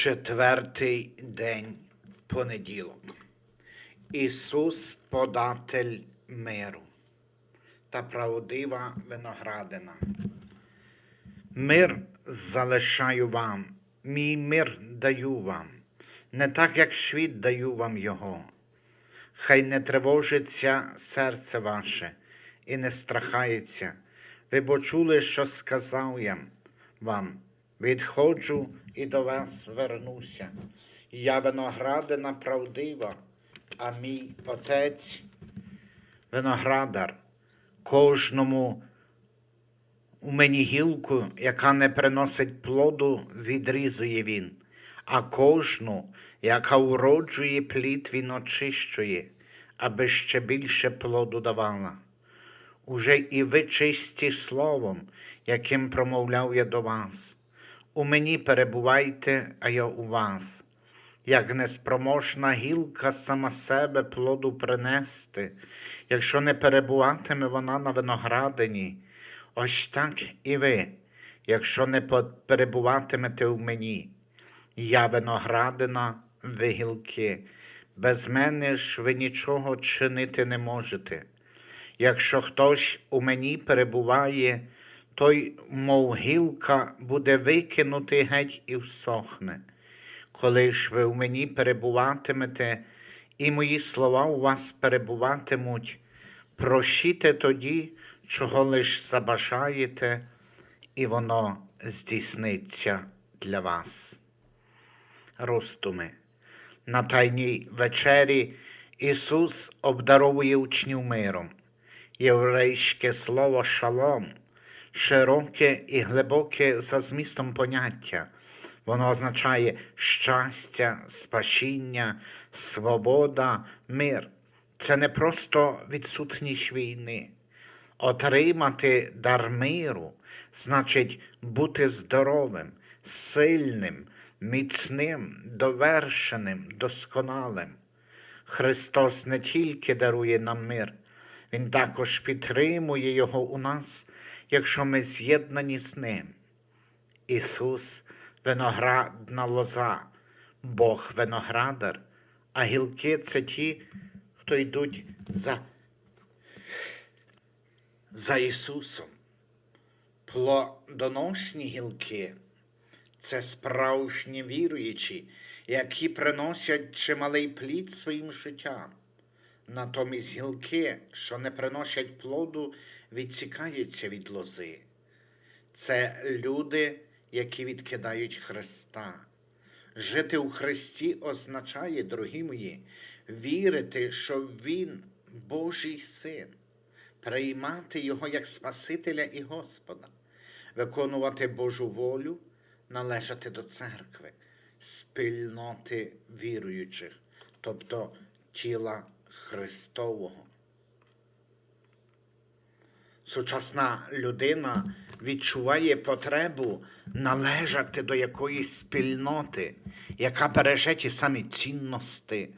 Четвертий день понеділок. Ісус податель миру та правдива виноградина. Мир залишаю вам, мій мир даю вам, не так, як світ даю вам його. Хай не тривожиться серце ваше і не страхається. Ви бо чули, що сказав я вам. Відходжу і до вас вернуся. Я виноградина правдива, а мій отець виноградар. Кожному у мені гілку, яка не приносить плоду, відрізує він, а кожну, яка уроджує плід, він очищує, аби ще більше плоду давала. Уже і ви чисті словом, яким промовляв я до вас. У мені перебувайте, а я у вас, як неспроможна гілка сама себе плоду принести, якщо не перебуватиме вона на виноградині, ось так і ви, якщо не перебуватимете в мені. Я виноградина, ви гілки, без мене ж ви нічого чинити не можете. Якщо хтось у мені перебуває, той, мов буде викинутий геть і всохне. Коли ж ви в мені перебуватимете, і мої слова у вас перебуватимуть, прощите тоді, чого лиш забажаєте, і воно здійсниться для вас. Роздуми. На тайній вечері Ісус обдаровує учнів миром. Єврейське слово шалом, широке і глибоке за змістом поняття. Воно означає щастя, спасіння, свобода, мир. Це не просто відсутність війни. Отримати дар миру значить бути здоровим, сильним, міцним, довершеним, досконалим. Христос не тільки дарує нам мир, Він також підтримує Його у нас, якщо ми з'єднані з Ним. Ісус виноградна лоза, Бог виноградар, а гілки це ті, хто йдуть за, за Ісусом. Плодоносні гілки це справжні віруючі, які приносять чималий плід своїм життям. Натомість гілки, що не приносять плоду, відсікаються від лози. Це люди, які відкидають Христа. Жити у Христі означає, дорогі мої, вірити, що Він Божий Син, приймати Його як Спасителя і Господа, виконувати Божу волю, належати до церкви, спільноти віруючих, тобто тіла Христового. Сучасна людина відчуває потребу належати до якоїсь спільноти, яка береже ті самі цінності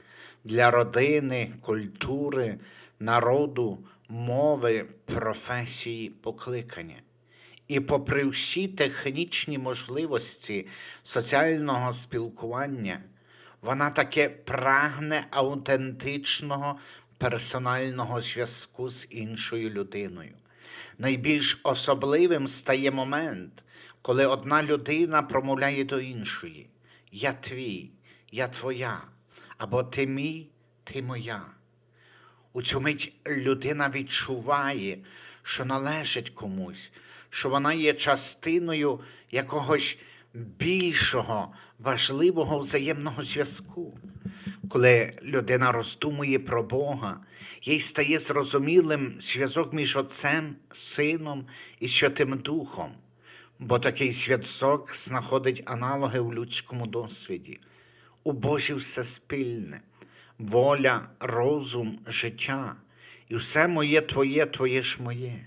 для родини, культури, народу, мови, професії, покликання. І попри всі технічні можливості соціального спілкування, вона таке прагне аутентичного персонального зв'язку з іншою людиною. Найбільш особливим стає момент, коли одна людина промовляє до іншої: Я твій, я твоя, або ти мій, ти моя. У цю мить людина відчуває, що належить комусь, що вона є частиною якогось більшого, важливого взаємного зв'язку. Коли людина роздумує про Бога, їй стає зрозумілим зв'язок між Отцем, Сином і Святим Духом, бо такий зв'язок знаходить аналоги в людському досвіді. У Божі все спільне, воля, розум, життя, і все моє Твоє, Твоє ж моє.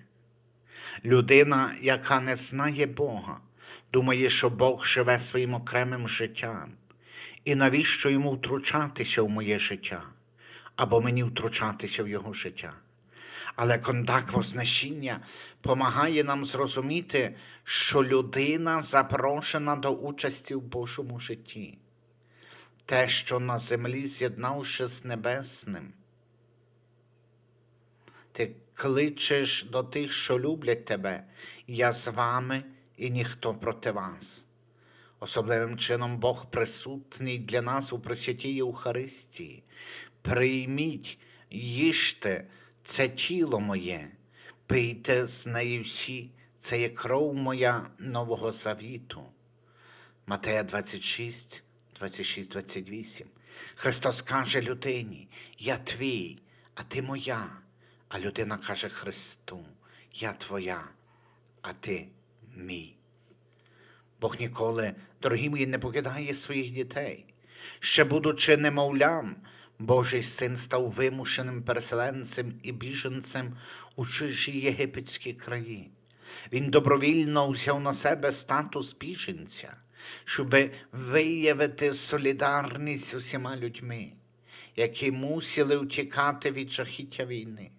Людина, яка не знає Бога, думає, що Бог живе своїм окремим життям. І навіщо йому втручатися в моє життя, або мені втручатися в його життя? Але контакт вознесіння помагає нам зрозуміти, що людина запрошена до участі в Божому житті. те, що на землі з'єднавши з небесним. Ти кличеш до тих, що люблять тебе, я з вами і ніхто проти вас. Особливим чином Бог присутній для нас у Пресвятій Євхаристії. Прийміть, їжте це тіло моє, пийте з неї всі, це є кров моя Нового Завіту. Матея 26, 26, 28. Христос каже людині, я твій, а ти моя. А людина каже Христу, я твоя, а ти мій. Бог ніколи, дорогі мої, не покидає своїх дітей. Ще будучи немовлям, Божий син став вимушеним переселенцем і біженцем у чужі єгипетські краї. Він добровільно взяв на себе статус біженця, щоб виявити солідарність з усіма людьми, які мусили втікати від жахіття війни,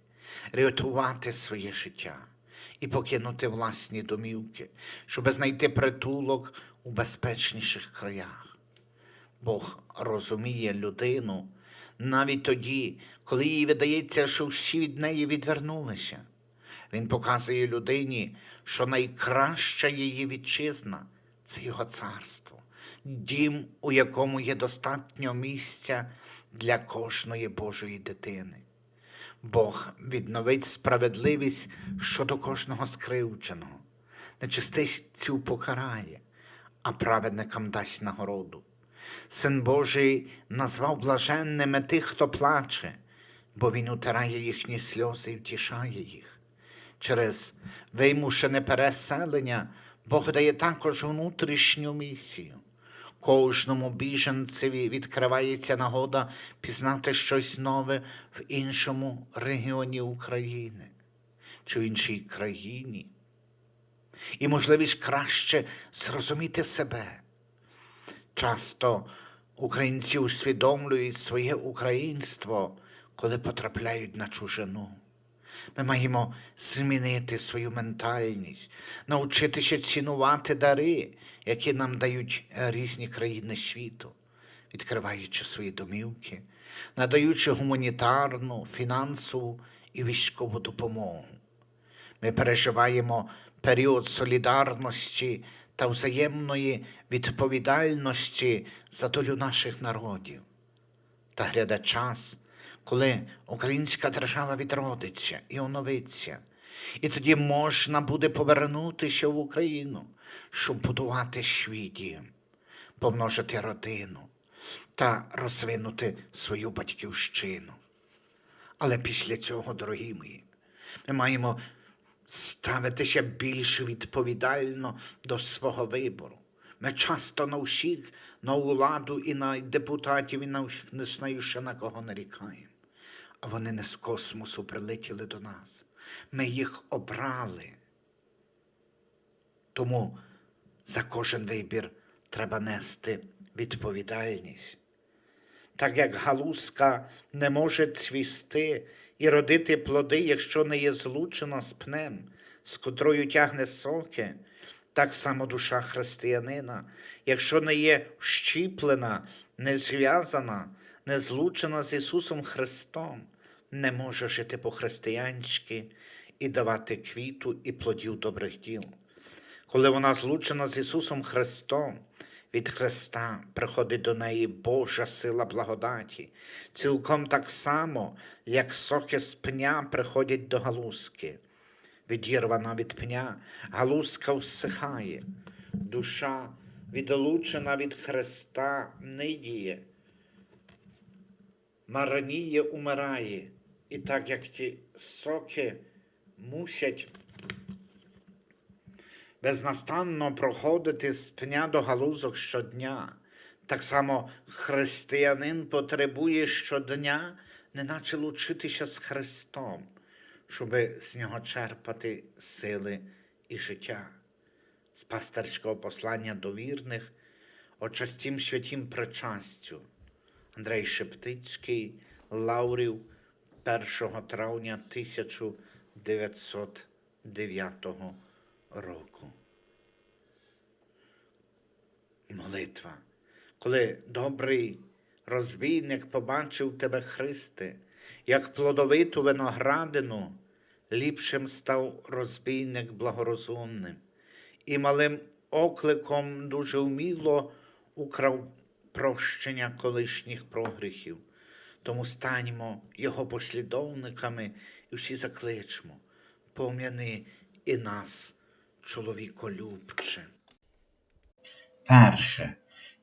рятувати своє життя і покинути власні домівки, щоб знайти притулок у безпечніших краях. Бог розуміє людину навіть тоді, коли їй видається, що всі від неї відвернулися. Він показує людині, що найкраща її вітчизна це його царство, дім, у якому є достатньо місця для кожної Божої дитини. Бог відновить справедливість щодо кожного скривдженого, нечистицю покарає, а праведникам дасть нагороду. Син Божий назвав блаженними тих, хто плаче, бо Він утирає їхні сльози і втішає їх. Через вимушене переселення Бог дає також внутрішню місію. Кожному біженцеві відкривається нагода пізнати щось нове в іншому регіоні України чи в іншій країні. І можливість краще зрозуміти себе. Часто українці усвідомлюють своє українство, коли потрапляють на чужину. Ми маємо змінити свою ментальність, навчитися цінувати дари, які нам дають різні країни світу, відкриваючи свої домівки, надаючи гуманітарну, фінансову і військову допомогу. Ми переживаємо період солідарності та взаємної відповідальності за долю наших народів. Та гляда час, коли українська держава відродиться і оновиться, і тоді можна буде повернутися в Україну, щоб будувати свій дім, помножити родину та розвинути свою батьківщину. Але після цього, дорогі мої, ми маємо ставитися більш відповідально до свого вибору. Ми часто на всіх, на владу і на депутатів, і на всіх не знаю ще на кого нарікаємо. А вони не з космосу прилетіли до нас. Ми їх обрали. Тому за кожен вибір треба нести відповідальність. Так як галузка не може цвісти і родити плоди, якщо не є злучена з пнем, з котрою тягне соки, так само душа християнина, якщо не є вщіплена, не зв'язана, не злучена з Ісусом Христом, не може жити по-християнськи і давати квіту і плодів добрих діл. Коли вона злучена з Ісусом Христом, від Христа приходить до неї Божа сила благодаті, цілком так само, як соки з пня приходять до галузки. Відірвана від пня, галузка всихає, душа, відлучена від Христа, нидіє, мараніє, умирає, і так як ті соки мусять безнастанно проходити з пня до галузок щодня. Так само християнин потребує щодня, неначе лучитися з Христом, щоб з нього черпати сили і життя. З пастирського послання до вірних, очастім святім причастю. Андрей Шептицький, Лаурів 1 травня 1909 року. Молитва, коли добрий Розбійник побачив тебе, Христе, як плодовиту виноградину, ліпшим став розбійник благорозумним, і малим окликом дуже вміло украв прощення колишніх прогріхів. Тому станьмо його послідовниками і всі закличмо, пом'яни і нас, чоловіколюбче. Перше.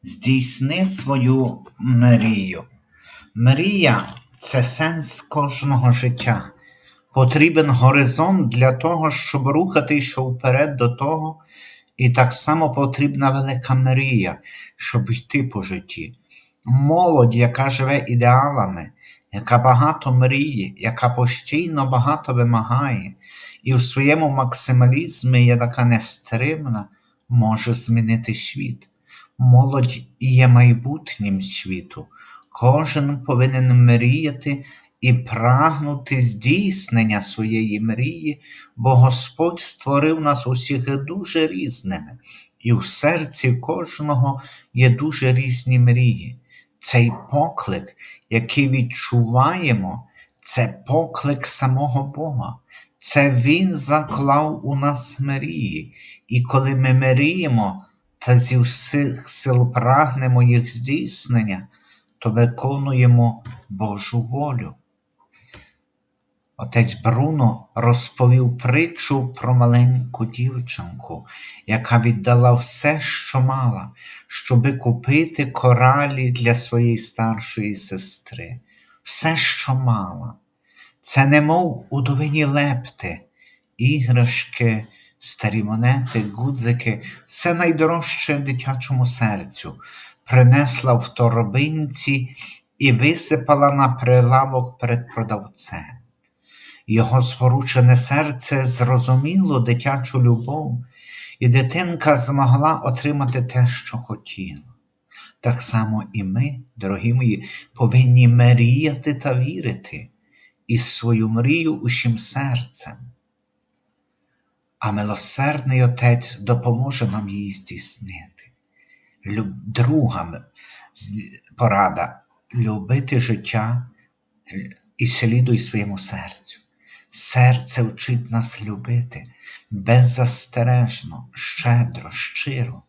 Здійсни свою мрію. Мрія це сенс кожного життя. Потрібен горизонт для того, щоб рухатися вперед до того, і так само потрібна велика мрія, щоб йти по житті. Молодь, яка живе ідеалами, яка багато мріє, яка постійно багато вимагає, і в своєму максималізмі є така нестримна, може змінити світ. Молодь є майбутнім світу. Кожен повинен мріяти і прагнути здійснення своєї мрії, бо Господь створив нас усіх дуже різними, і в серці кожного є дуже різні мрії. Цей поклик, який відчуваємо, це поклик самого Бога. Це Він заклав у нас мрії. І коли ми мріємо та зі всіх сил прагнемо їх здійснення, то виконуємо Божу волю. Отець Бруно розповів притчу про маленьку дівчинку, яка віддала все, що мала, щоби купити коралі для своєї старшої сестри. Все, що мала. Це немов удовині лепти, іграшки, старі монети, гудзики, все найдорожче дитячому серцю, принесла в торбинці і висипала на прилавок перед продавцем. Його зворучене серце зрозуміло дитячу любов, і дитинка змогла отримати те, що хотіла. Так само і ми, дорогі мої, повинні мріяти та вірити і свою мрію усім серцем. А милосердний Отець допоможе нам її здійснити. Люб... Друга порада любити життя і слідуй своєму серцю. Серце вчить нас любити беззастережно, щедро, щиро.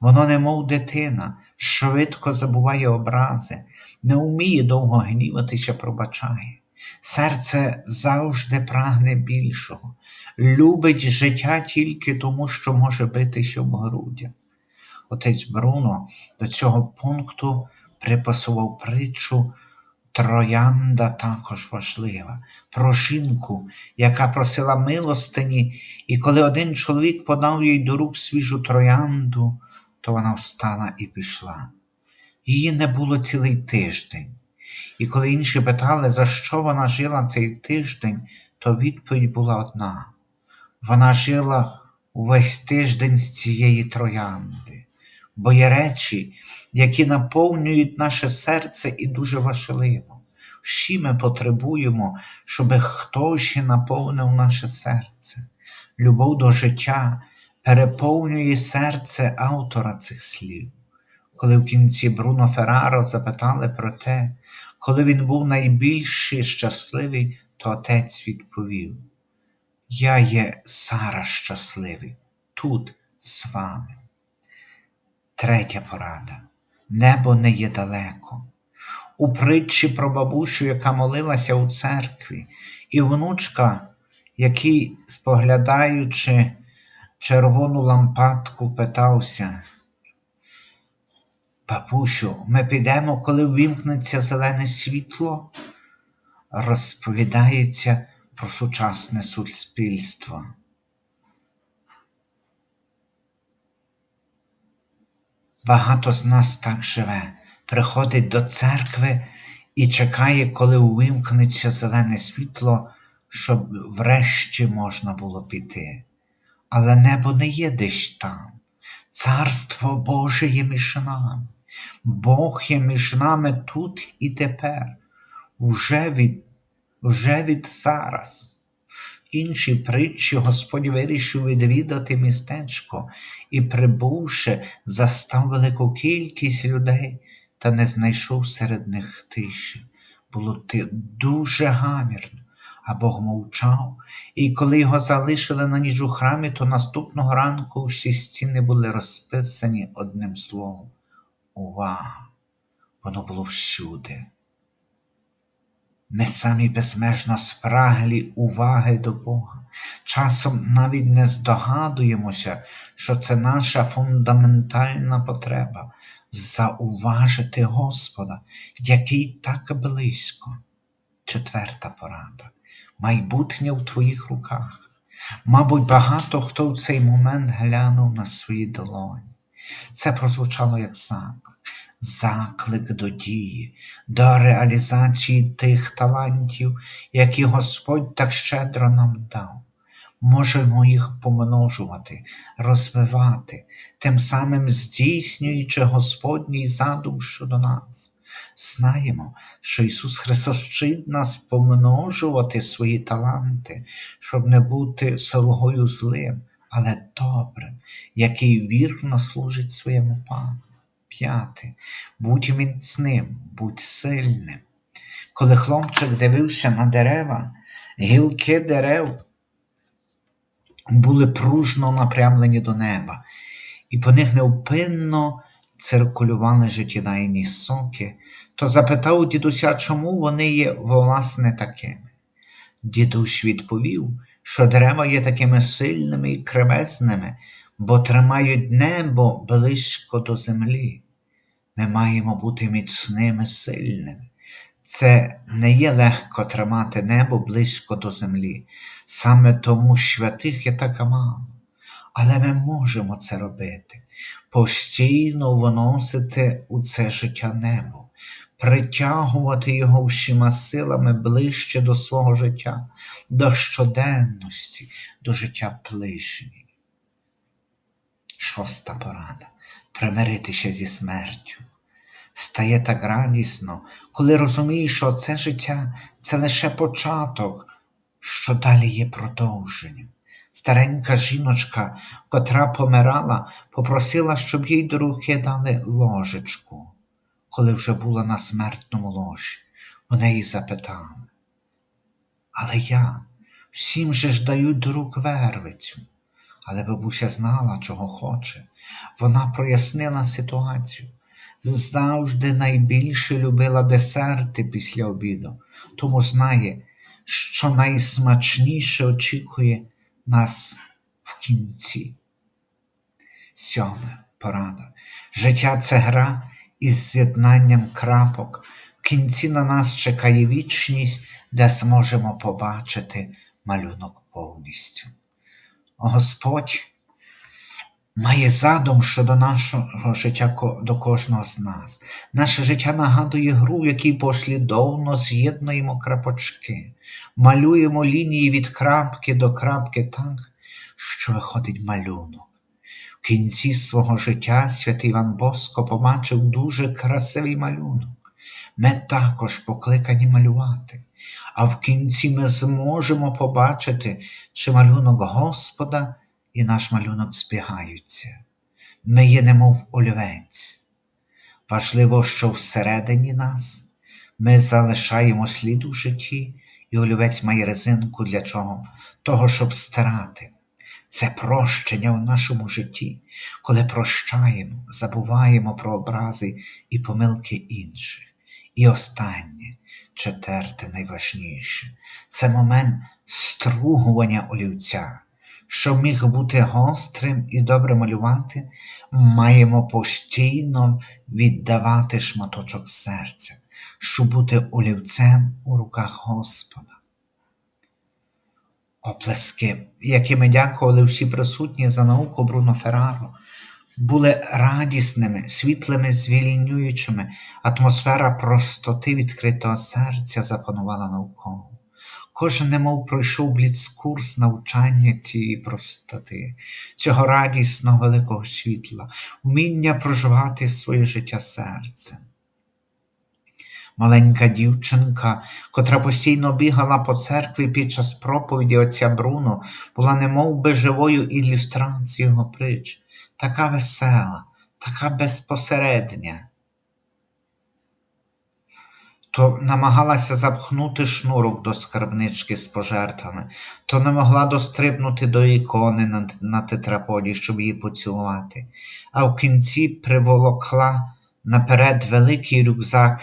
Воно, немов дитина, швидко забуває образи, не вміє довго гніватися, пробачає. Серце завжди прагне більшого, любить життя тільки тому, що може битися в грудях. Отець Бруно до цього пункту припасував притчу Троянда також важлива, про жінку, яка просила милостині, і коли один чоловік подав їй до рук свіжу троянду, то вона встала і пішла. Її не було цілий тиждень. І коли інші питали, за що вона жила цей тиждень, то відповідь була одна: вона жила увесь тиждень з цієї троянди, бо є речі, які наповнюють наше серце і дуже важливо. Всі ми потребуємо, щоб хтось наповнив наше серце. Любов до життя переповнює серце автора цих слів. Коли в кінці Бруно Ферраро запитали про те, коли він був найбільш щасливий, то отець відповів: Я є зараз щасливий, тут з вами. Третя порада. Небо не є далеко. У притчі про бабусю, яка молилася у церкві, і внучка, який, споглядаючи червону лампадку, питався. Бабусю, ми підемо, коли ввімкнеться зелене світло, розповідається про сучасне суспільство. Багато з нас так живе, приходить до церкви і чекає, коли увімкнеться зелене світло, щоб врешті можна було піти. Але небо не є десь там. Царство Боже є між нами. Бог є між нами тут і тепер, уже від, вже від зараз. В іншій притчі Господь вирішив відвідати містечко і, прибувши, застав велику кількість людей та не знайшов серед них тиші. Було дуже гамірно, а Бог мовчав, і коли його залишили на ніч у храмі, то наступного ранку всі стіни були розписані одним словом. Увага! Воно було всюди. Ми самі безмежно спраглі уваги до Бога. Часом навіть не здогадуємося, що це наша фундаментальна потреба зауважити Господа, який так близько. Четверта порада. Майбутнє в твоїх руках. Мабуть, багато хто в цей момент глянув на свої долоні. Це прозвучало як заклик, заклик до дії, до реалізації тих талантів, які Господь так щедро нам дав. Можемо їх помножувати, розвивати, тим самим здійснюючи Господній задум щодо нас. Знаємо, що Ісус Христос вчить нас помножувати свої таланти, щоб не бути слугою злим, але добрим, який вірно служить своєму Пану. П'яте. Будь міцним, будь сильним. Коли хлопчик дивився на дерева, гілки дерев були пружно напрямлені до неба, і по них невпинно циркулювали життєдайні соки, то запитав у дідуся, чому вони є власне такими. Дідусь відповів, що дерева є такими сильними і кремезними, бо тримають небо близько до землі. Ми маємо бути міцними, сильними. Це не є легко тримати небо близько до землі, саме тому святих є так мало. Але ми можемо це робити, постійно вносити у це життя небо, притягувати його всіма силами ближче до свого життя, до щоденності, до життя ближніх. Шоста порада примиритися зі смертю. Стає так радісно, коли розумієш, що це життя це лише початок, що далі є продовженням. Старенька жіночка, котра помирала, попросила, щоб їй до руки дали ложечку. Коли вже була на смертному ложі, вона її запитала. Але я всім же ж дають до рук вервицю. Але бабуся знала, чого хоче. Вона прояснила ситуацію. Завжди найбільше любила десерти після обіду, тому знає, що найсмачніше очікує нас в кінці. Сьоме порада. Життя це гра із з'єднанням крапок. В кінці на нас чекає вічність, де зможемо побачити малюнок повністю. Господь має задум щодо нашого життя до кожного з нас. Наше життя нагадує гру, в якій послідовно з'єднуємо крапочки, малюємо лінії від крапки до крапки так, що виходить малюнок. В кінці свого життя святий Іван Боско побачив дуже красивий малюнок. Ми також покликані малювати, а в кінці ми зможемо побачити, чи малюнок Господа і наш малюнок збігаються. Ми є немов олівець. Важливо, що всередині нас ми залишаємо слід у житті, і олівець має резинку для чого? Того, щоб стирати. Це прощення в нашому житті, коли прощаємо, забуваємо про образи і помилки інших. І останнє, четверте, найважніше, це момент стругування олівця. Щоб міг бути гострим і добре малювати, маємо постійно віддавати шматочок серця, щоб бути олівцем у руках Господа. Оплески, якими дякували всі присутні за науку Бруно Ферраро, були радісними, світлими, звільнюючими. Атмосфера простоти відкритого серця запанувала навколо. Кожен немов пройшов бліцкурс навчання цієї простоти, цього радісного великого світла, вміння проживати своє життя серцем. Маленька дівчинка, котра постійно бігала по церкві під час проповіді отця Бруно, була немов би живою ілюстрацією його така весела, така безпосередня. то намагалася запхнути шнурок до скарбнички з пожертвами, то не могла дострибнути до ікони на, на тетраподі, щоб її поцілувати, а в кінці приволокла наперед великий рюкзак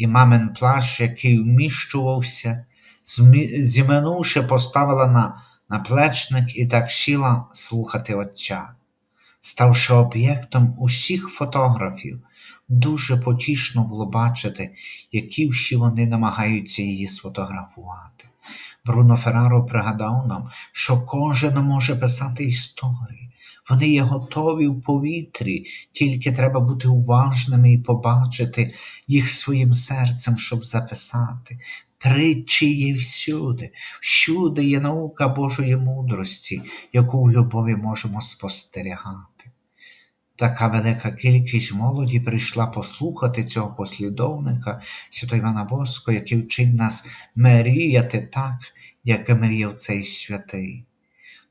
і мамин плащ, який вміщувався, зіминувши, поставила на наплечник і так сіла слухати отця. Ставши об'єктом усіх фотографів, дуже потішно було бачити, які всі вони намагаються її сфотографувати. Бруно Ферраро пригадав нам, що кожен може писати історії. Вони є готові в повітрі, тільки треба бути уважними і побачити їх своїм серцем, щоб записати. Притчі є всюди, всюди є наука Божої мудрості, яку в любові можемо спостерігати. Така велика кількість молоді прийшла послухати цього послідовника святого Івана Боско, який вчить нас мріяти так, як мріяв цей святий.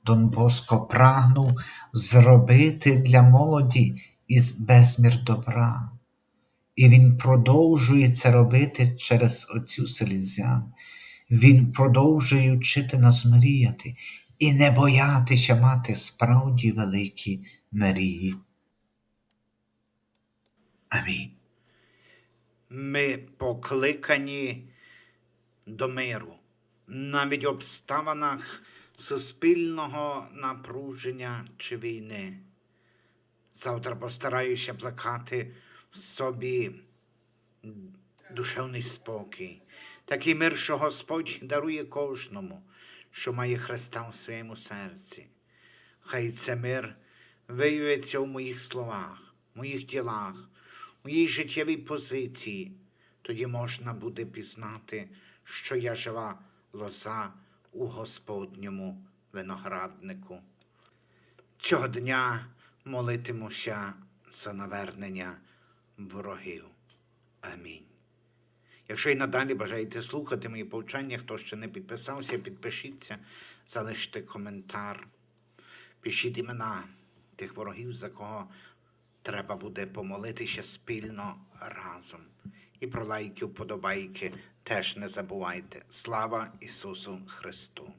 Дон Боско прагнув зробити для молоді із безмір добра. І він продовжує це робити через отців селізян. Він продовжує вчити нас мріяти і не боятися мати справді великі мрії. Амінь. Ми покликані до миру, навіть в обставинах суспільного напруження чи війни. Завтра постараюся плекати в собі душевний спокій, такий мир, що Господь дарує кожному, що має Христа в своєму серці. Хай це мир виявиться в моїх словах, моїх ділах, моїй життєвій позиції. Тоді можна буде пізнати, що я жива лоза у Господньому винограднику. Цього дня молитимуся за навернення ворогів. Амінь. Якщо і надалі бажаєте слухати мої повчання, хто ще не підписався, підпишіться, залиште коментар. Пишіть імена тих ворогів, за кого треба буде помолитися спільно разом. І про лайки, вподобайки теж не забувайте. Слава Ісусу Христу!